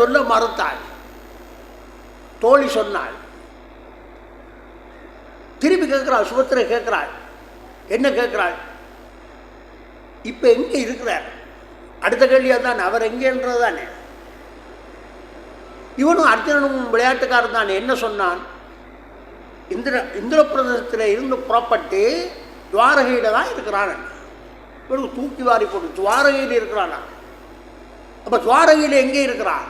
சொல்ல மறுத்தாள். தோழி சொன்னாள். திருப்பி கேட்கிறாள் சுபத்திரை கேட்கிறாள். என்ன கேட்கிறாள்? இப்போ எங்கே இருக்கிறார்? அடுத்த கேள்வியாக தானே அவர் எங்கேன்றது தானே இவனும் அர்ஜுனனும் விளையாட்டுக்காரன் தானே என்ன சொன்னான்? இந்திர இந்திரபிரதத்தில் இருந்து புறப்பட்டு துவாரகையில் தான் இருக்கிறான் இவனுக்கு தூக்கி வாரி போட்டு துவாரகையில் இருக்கிறானா? அப்போ துவாரகையில் எங்கே இருக்கிறான்?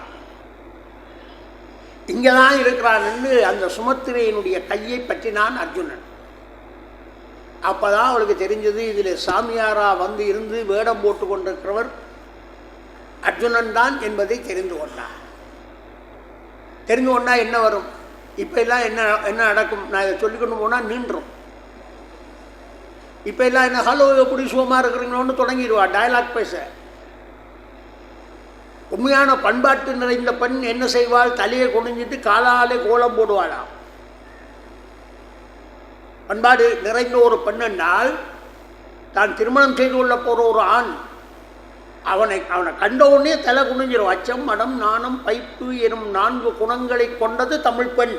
இங்கே தான் இருக்கிறான்னு அந்த சுமத்திரையினுடைய கையை பற்றினான் அர்ஜுனன். அப்போ தான் அவளுக்கு தெரிஞ்சது இதில் சாமியாரா வந்து இருந்து வேடம் போட்டு கொண்டிருக்கிறவர் அர்ஜுனன் தான் என்பதை தெரிந்து கொண்டான். தெரிந்து கொண்டால் என்ன வரும்? இப்போ எல்லாம் என்ன என்ன நடக்கும்? நான் இதை சொல்லிக்கொண்டு போனால் நின்றும். இப்போ எல்லாம் என்ன ஹலோ எப்படி சுகமாக இருக்கிறீங்களோன்னு தொடங்கிடுவா டயலாக் பேச. உண்மையான பண்பாட்டு நிறைந்த பெண் என்ன செய்வாள்? தலையை குனிஞ்சிட்டு காலாலே கோலம் போடுவாளாம். பண்பாடு நிறைந்த ஒரு பெண் என்றால் தான் திருமணம் செய்து கொள்ள போகிற ஒரு ஆண் அவனை அவனை கண்ட உடனே தலை குனிஞ்சிடும் அச்சம் மடம் நாணம் பைப்பு எனும் நான்கு குணங்களை கொண்டது தமிழ் பெண்.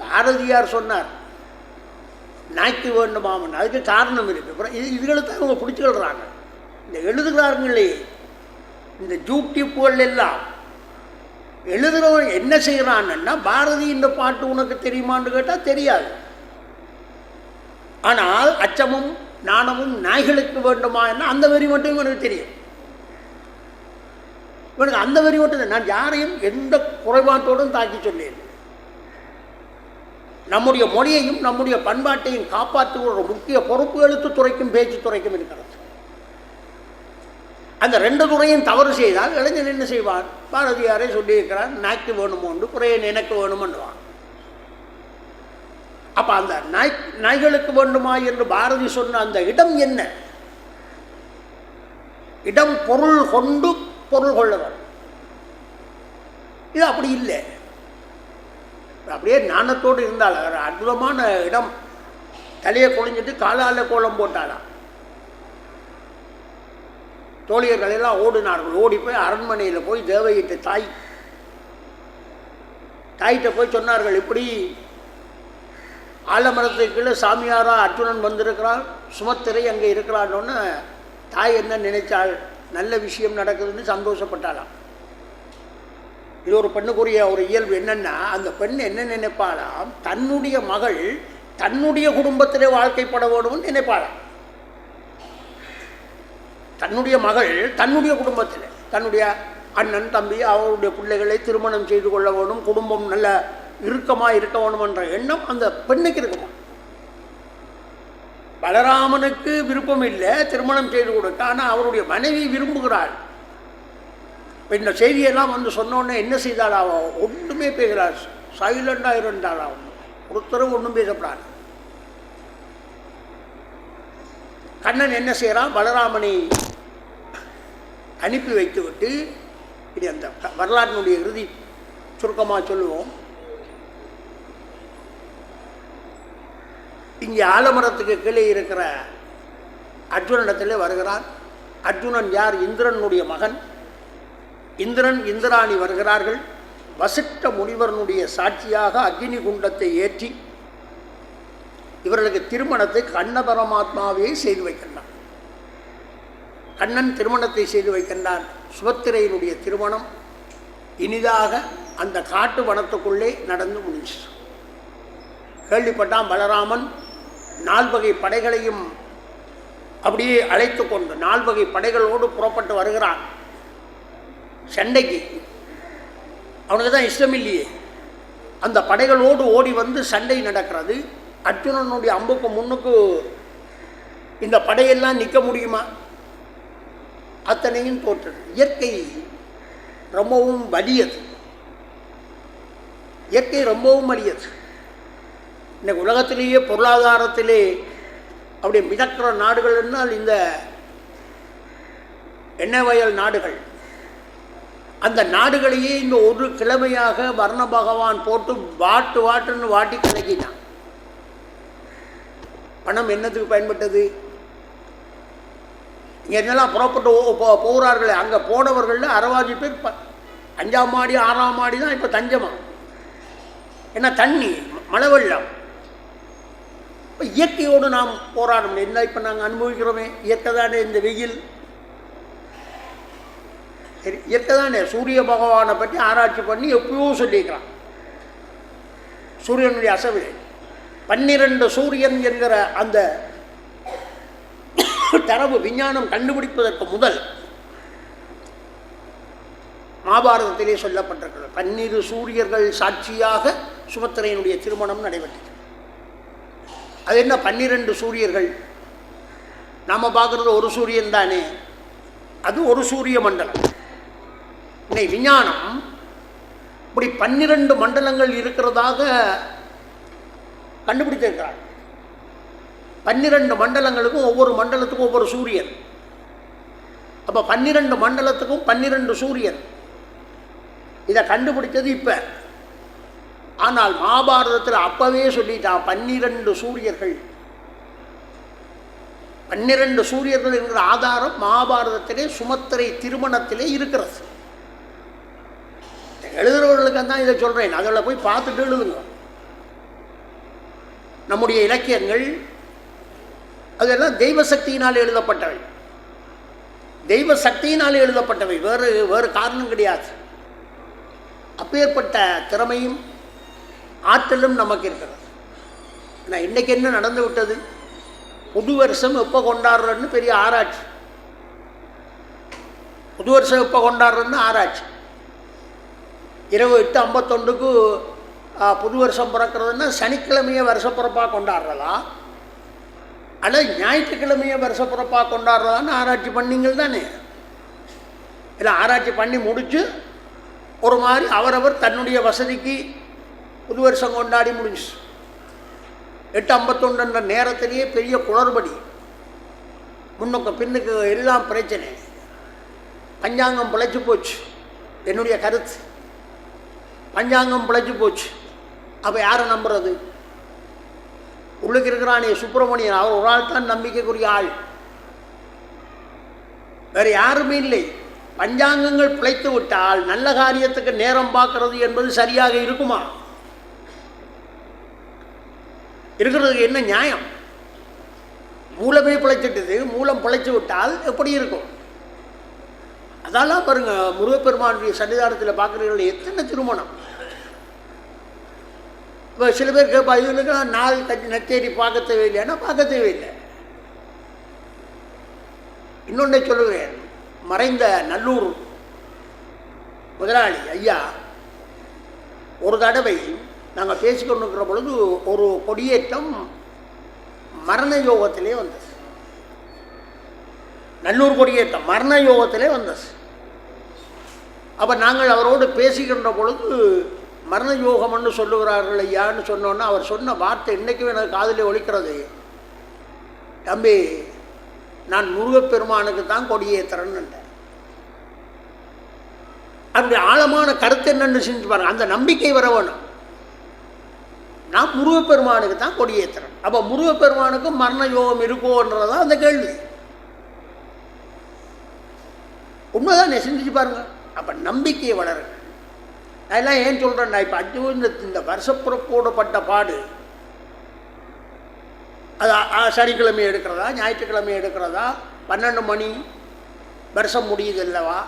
பாரதியார் சொன்னார் நாய்க்கு வேண்டுமாமன் அதுக்கு காரணம் இருக்கு. அப்புறம் இது இதுகளை தான் அவங்க பிடிச்சிக்கிடுறாங்க இந்த எழுதுகிறார்களே இந்த யூடியூப்புகள் எல்லாம் எழுதுகிறவன் என்ன செய்கிறான்னா பாரதி இந்த பாட்டு உனக்கு தெரியுமான்னு கேட்டால் தெரியாது. ஆனால் அச்சமும் நாணமும் நாய்களுக்கு வேண்டுமா என்ன அந்த வரி மட்டும் இவனுக்கு தெரியும். இவனுக்கு அந்த வரி மட்டும் தான். நான் யாரையும் எந்த குறைபாட்டோடும் தாக்கி சொல்லேன் நம்முடைய மொழியையும் நம்முடைய பண்பாட்டையும் காப்பாற்றுகிற முக்கிய பொறுப்பு எழுத்து துறைக்கும் பேச்சு துறைக்கும் இருக்கிறது. அந்த ரெண்டு துறையும் தவறு செய்தால் இளைஞன் என்ன செய்வான்? பாரதியாரே சொல்லியிருக்கிறார் நாய்க்கு வேணுமோண்டு குறையன் எனக்கு வேணுமென்றுவான் அப்போ அந்த நாய் நாய்களுக்கு வேண்டுமா என்று பாரதி சொன்ன அந்த இடம் என்ன? இடம் பொருள் கொண்டு பொருள் கொள்ளவர் இது அப்படி இல்லை. அப்படியே ஞானத்தோடு இருந்தால் ஒரு அற்புதமான இடம். தலையை குழிஞ்சிட்டு காலால கோலம் போட்டாலாம். தோழியர்கள் எல்லாம் ஓடினார்கள். ஓடி போய் அரண்மனையில் போய் தேவையிட்ட தாய் தாயிட்ட போய் சொன்னார்கள் இப்படி ஆலமரத்துக்கு கீழே சாமியாரா அர்ஜுனன் வந்திருக்கிறான் சுமத்திரை அங்கே இருக்கிறான்னு தாய் என்ன நினைச்சாள்? நல்ல விஷயம் நடக்குதுன்னு சந்தோஷப்பட்டாளாம். இது ஒரு பெண்ணுக்குரிய ஒரு இயல்பு என்னென்னா அந்த பெண் என்ன நினைப்பாளாம்? தன்னுடைய மகள் தன்னுடைய குடும்பத்திலே வாழ்க்கைப்பட வேணும்னு நினைப்பாளாம். தன்னுடைய மகள் தன்னுடைய குடும்பத்தில் தன்னுடைய அண்ணன் தம்பி அவருடைய பிள்ளைகளை திருமணம் செய்து கொள்ள வேணும் குடும்பம் நல்ல இறுக்கமாக இருக்க வேணும் என்ற எண்ணம் அந்த பெண்ணுக்கு இருக்குமா? பலராமனுக்கு விருப்பம் இல்லை திருமணம் செய்து கொடுக்க. ஆனால் அவருடைய மனைவி விரும்புகிறாள். இந்த செய்தியெல்லாம் வந்து சொன்னோன்னே என்ன செய்தாளாவோ ஒன்றுமே பேசுகிறாள் சைலண்டாக இருந்தாள் அவன் ஒருத்தரும் ஒன்றும் பேசப்படாது. கண்ணன் என்ன செய்கிறான் பலராமனை அனுப்பி வைத்துவிட்டு இது அந்த வரலாற்றினுடைய இறுதி சுருக்கமாக சொல்லுவோம். இங்கே ஆலமரத்துக்கு கீழே இருக்கிற அர்ஜுனிடத்திலே வருகிறான் அர்ஜுனன் யார்? இந்திரனுடைய மகன். இந்திரன் இந்திராணி வருகிறார்கள். வசிட்ட முனிவரனுடைய சாட்சியாக அக்னி குண்டத்தை ஏற்றி இவர்களுக்கு திருமணத்தை கண்ண பரமாத்மாவே செய்து வைக்கிறார். கண்ணன் திருமணத்தை செய்து வைக்கின்றான். சுபத்திரையினுடைய திருமணம். இனிதாக அந்த காட்டு வனத்துக்குள்ளே நடந்து முடிஞ்சு கேள்விப்பட்டான் பலராமன் நால்வகை படைகளையும் அப்படியே அழைத்து கொண்டு நால்வகை படைகளோடு புறப்பட்டு வருகிறான். சண்டைக்கு. அவனுக்கு தான் இஷ்டம் இல்லையே. அந்த படைகளோடு ஓடி வந்து சண்டை நடக்கிறது. அர்ஜுனனுடைய அம்புக்கு முன்னுக்கு இந்த படையெல்லாம் நிற்க முடியுமா? அத்தனையும் தோற்றது. இயற்கை ரொம்பவும் வலியது. இயற்கை ரொம்பவும் வலியது. இன்றைக்கு உலகத்திலேயே பொருளாதாரத்திலே அப்படி மிதக்கிற நாடுகள் என்றால் இந்த எண்ணெய் வயல் நாடுகள். அந்த நாடுகளையே இந்த ஒரு கிழமையாக வர்ண பகவான் போட்டு வாட்டு வாட்டுன்னு வாட்டி கலக்கினான் பணம் என்னத்துக்கு பயன்பட்டது? இங்கே இருந்தெல்லாம் புறப்பட்டு போ போகிறார்களே அங்கே போனவர்களில் அறவாசி பேர் ப அஞ்சாம் மாடி ஆறாம் மாடி தான் இப்போ தஞ்சமாக ஏன்னா தண்ணி மழை வெள்ளம் இப்போ இயற்கையோடு நாம் போராடணும். என்ன இப்போ நாங்கள் அனுபவிக்கிறோமே? இயற்கை தானே இந்த வெயில். சரி இயற்கை தானே சூரிய பகவானை பற்றி ஆராய்ச்சி பண்ணி எப்பயோ சொல்லியிருக்கிறான். சூரியனுடைய அசவு. பன்னிரண்டு சூரியன் என்கிற அந்த தரவு விஞ்ஞானம் கண்டுபிடிப்பதற்கு முதல் மகாபாரதத்திலே சொல்லப்பட்டிருக்கிறது. பன்னிரு சூரியர்கள் சாட்சியாக சுமத்திரையினுடைய திருமணம் நடைபெற்றது. அது என்ன? பன்னிரெண்டு சூரியர்கள். நாம் பார்க்குறது ஒரு சூரியன் தானே. அது ஒரு சூரிய மண்டலம். இன்னை விஞ்ஞானம் இப்படி பன்னிரண்டு மண்டலங்கள் இருக்கிறதாக கண்டுபிடித்திருக்கிறார் பன்னிரண்டு மண்டலங்களுக்கும் ஒவ்வொரு மண்டலத்துக்கும் ஒவ்வொரு சூரியன். அப்போ பன்னிரெண்டு மண்டலத்துக்கும் பன்னிரெண்டு சூரியன். இதை கண்டுபிடிச்சது இப்போ. ஆனால் மகாபாரதத்தில் அப்பவே சொல்லிட்டான் பன்னிரெண்டு சூரியர்கள். பன்னிரண்டு சூரியர்கள் என்கிற ஆதாரம் மகாபாரதத்திலே சுமத்திரை திருமணத்திலே இருக்கிறது. எழுதுறவர்களுக்கு தான் இதை சொல்கிறேன் அதில் போய் பார்த்துட்டு எழுதுங்க. நம்முடைய இலக்கியங்கள் அதெல்லாம் தெய்வ சக்தியினால் எழுதப்பட்டவை. தெய்வ சக்தியினால் எழுதப்பட்டவை. வேறு வேறு காரணம் கிடையாது. அப்பேற்பட்ட திறமையும் ஆற்றலும் நமக்கு இருக்கிறது. ஆனால் இன்றைக்கி என்ன நடந்து விட்டது? புது வருஷம் எப்போ கொண்டாடுறோன்னு பெரிய ஆராய்ச்சி. புது வருஷம் எப்போ கொண்டாடுறோன்னு ஆராய்ச்சி. இரவு எட்டு ஐம்பத்தொண்டுக்கு புது வருஷம் பிறக்கிறதுன்னா சனிக்கிழமையை வருஷப்பிறப்பாக கொண்டாடுறதா? அல்லது ஞாயிற்றுக்கிழமையை வருஷப்பிறப்பாக கொண்டாடுறதான்னு ஆராய்ச்சி பண்ணிங்கள் தானே? இல்லை ஆராய்ச்சி பண்ணி முடித்து ஒரு மாதிரி அவரவர் தன்னுடைய வசதிக்கு புது வருஷம் கொண்டாடி முடிஞ்சு எட்டு ஐம்பத்தொன்றுன்ற நேரத்திலேயே பெரிய குளறுபடி. முன்னுக்கு பின்னுக்கு எல்லாம் பிரச்சனை. பஞ்சாங்கம் பிழைச்சி போச்சு. என்னுடைய கருத்து. பஞ்சாங்கம் பிழைச்சி போச்சு. அப்போ யாரை நம்புறது? உள்ளுக்கு இருக்கிறானே சுப்பிரமணியன். அவர் ஒரு ஆள் தான் நம்பிக்கைக்குரிய ஆள். வேறு யாருமே இல்லை. பஞ்சாங்கங்கள் பிழைத்து விட்டால் நல்ல காரியத்துக்கு நேரம் பார்க்கறது என்பது சரியாக இருக்குமா? இருக்கிறதுக்கு என்ன நியாயம்? மூலமே பிழைச்சிட்டது மூலம் பிழைச்சி விட்டால் எப்படி இருக்கும்? அதெல்லாம் பாருங்க முருகப்பெருமானுடைய சன்னிதானத்தில் பார்க்குறீர்கள் எத்தனை திருமணம்? இப்போ சில பேர் கேட்பா இவனுக்கு நாள் கட்சி நச்சேரி பார்க்க தேவையில்லைன்னா பார்க்க தேவையில்லை இன்னொன்றை சொல்லுவேன் மறைந்த நல்லூர் முதலாளி ஐயா ஒரு தடவை நாங்கள் பேசிக்கொண்டு இருக்கிற பொழுது ஒரு கொடியேற்றம் மரண யோகத்திலே வந்தது. நல்லூர் கொடியேற்றம் மரண யோகத்திலே வந்தது. அப்போ நாங்கள் அவரோடு பேசிக்கின்ற பொழுது மரண யோகம்னு சொல்லுகிறார்கள் ஐயான்னு சொன்னோன்னா அவர் சொன்ன வார்த்தை இன்றைக்கும் எனக்கு காதிலே ஒழிக்கிறது தம்பி நான் முருகப்பெருமானுக்கு தான் கொடியேற்றுறேன்னு அப்படி ஆழமான கருத்து என்னன்னு செஞ்சு பாருங்க. அந்த நம்பிக்கை வர வேணும். நான் முருகப்பெருமானுக்கு தான் கொடியேற்றுறேன் அப்போ முருகப்பெருமானுக்கும் மரண யோகம் இருக்கோன்றதான் அந்த கேள்வி. உண்மைதான்? சிந்திச்சு பாருங்க. அப்போ நம்பிக்கையை வளருங்க. அதெல்லாம் ஏன் சொல்கிறேன்னா இப்போ அஞ்சு இந்த இந்த வருஷப்புறப்போடப்பட்ட பாடு. அது சனிக்கிழமை எடுக்கிறதா ஞாயிற்றுக்கிழமை எடுக்கிறதா பன்னெண்டு மணி வருஷம் முடியுது அல்லவா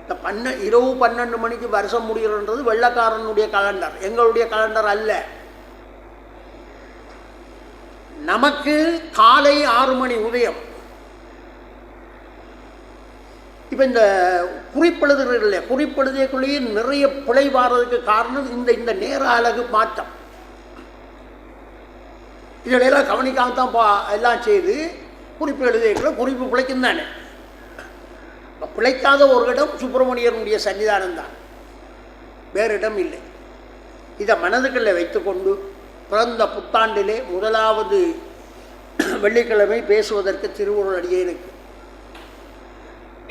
இந்த பன்ன இரவு பன்னெண்டு மணிக்கு வருஷம் முடிகிறன்றது வெள்ளக்காரனுடைய கலண்டர் எங்களுடைய கலண்டர் அல்ல. நமக்கு காலை ஆறு மணி உதயம். இப்போ இந்த குறிப்பெழுதுகள் இல்லையா குறிப்பெழுதைக்குள்ளேயே நிறைய பிழை வாரதுக்கு காரணம் இந்த இந்த நேர அழகு மாற்றம். இதிலெல்லாம் கவனிக்காம தான் பா எல்லாம் செய்து குறிப்பு எழுதியிருக்கிற குறிப்பு பிழைக்கும் தானே இப்போ பிழைக்காத ஒரு இடம் சுப்பிரமணியனுடைய சன்னிதானம் தான் வேறு இடம் இல்லை. இதை மனதுக்குள்ளே வைத்துக்கொண்டு பிறந்த புத்தாண்டிலே முதலாவது வெள்ளிக்கிழமை பேசுவதற்கு திருவுருள் அடியேனுக்கு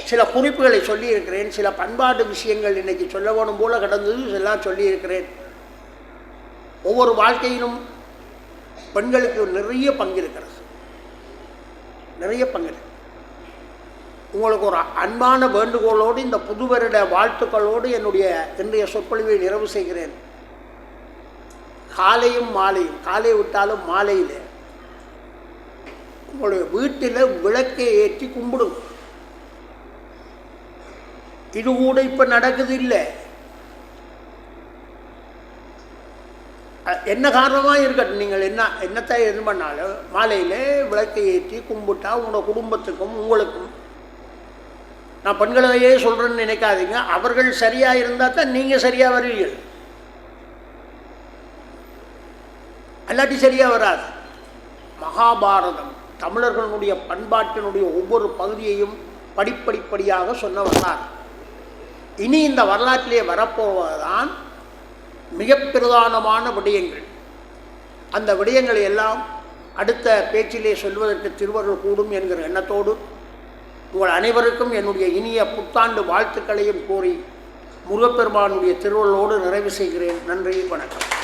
சில குறிப்புகளை சொல்லியிருக்கிறேன் சில பண்பாட்டு விஷயங்கள் இன்னைக்கு சொல்ல வேணும் போல கடந்தது எல்லாம் சொல்லியிருக்கிறேன். ஒவ்வொரு வாழ்க்கையிலும் பெண்களுக்கு நிறைய பங்கு இருக்கிறது. நிறைய பங்கு உங்களுக்கு ஒரு அன்பான வேண்டுகோளோடு இந்த புது வருட வாழ்த்துக்களோடு என்னுடைய இன்றைய சொற்பொழிவை நிறைவு செய்கிறேன். காலையும் மாலையும் காலை விட்டாலும் மாலையில். உங்களுடைய வீட்டில் விளக்கை ஏற்றி கும்பிடுங்க. இது கூட இப்போ நடக்குது இல்லை என்ன காரணமாக இருக்கட்டும் நீங்கள் என்ன என்னத்தை எது பண்ணாலும் மாலையில் விளக்கை ஏற்றி கும்பிட்டா உங்களோட குடும்பத்துக்கும் உங்களுக்கும். நான் பெண்களையே சொல்கிறேன்னு நினைக்காதீங்க அவர்கள் சரியாக இருந்தால் தான் நீங்கள் சரியாக வருவீர்கள். அல்லாட்டி சரியாக வராது. மகாபாரதம் தமிழர்களுடைய பண்பாட்டினுடைய ஒவ்வொரு பகுதியையும் படிப்படிப்படியாக சொன்ன வரலாறு இனி இந்த வரலாற்றிலே வரப்போவதுதான் மிக பிரதானமான விடயங்கள். அந்த விடயங்களை எல்லாம் அடுத்த பேச்சிலே சொல்வதற்கு திருவருள் கூடும் என்கிற எண்ணத்தோடு உங்கள் அனைவருக்கும் என்னுடைய இனிய புத்தாண்டு வாழ்த்துக்களையும் கூறி முருகப்பெருமானுடைய திருவள்ளோடு நிறைவு செய்கிறேன். நன்றி வணக்கம்.